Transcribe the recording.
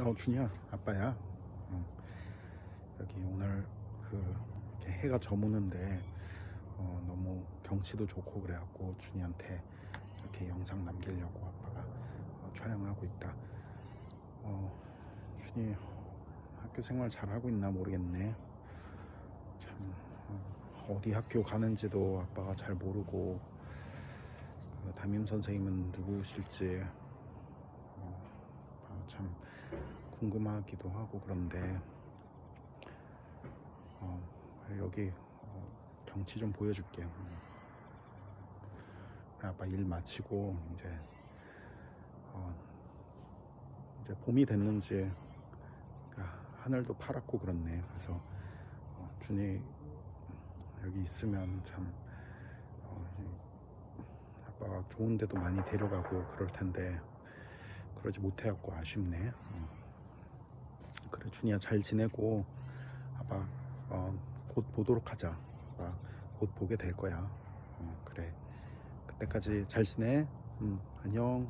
어 준이야 아빠야. 어, 여기 오늘 그 이렇게 해가 저무는데 어, 너무 경치도 좋고 그래갖고 준이한테 이렇게 영상 남기려고 아빠가 어, 촬영하고 있다. 어, 준이 학교 생활 잘하고 있나 모르겠네. 참 어, 어디 학교 가는지도 아빠가 잘 모르고 그 담임 선생님은 누구실지 궁금하기도 하고 그런데 어, 여기 어, 경치 좀 보여줄게. 음. 아빠 일 마치고 이제 어, 이제 봄이 됐는지 그러니까 하늘도 파랗고 그렇네. 그래서 어, 준이 여기 있으면 참 어, 이- 아빠가 좋은 데도 많이 데려가고 그럴 텐데 그러지 못해갖고 아쉽네. 음. 그래 준이야 잘 지내고 아빠 어, 곧 보도록 하자. 아빠 곧 보게 될 거야. 어, 그래 그때까지 잘 지내. 음, 안녕.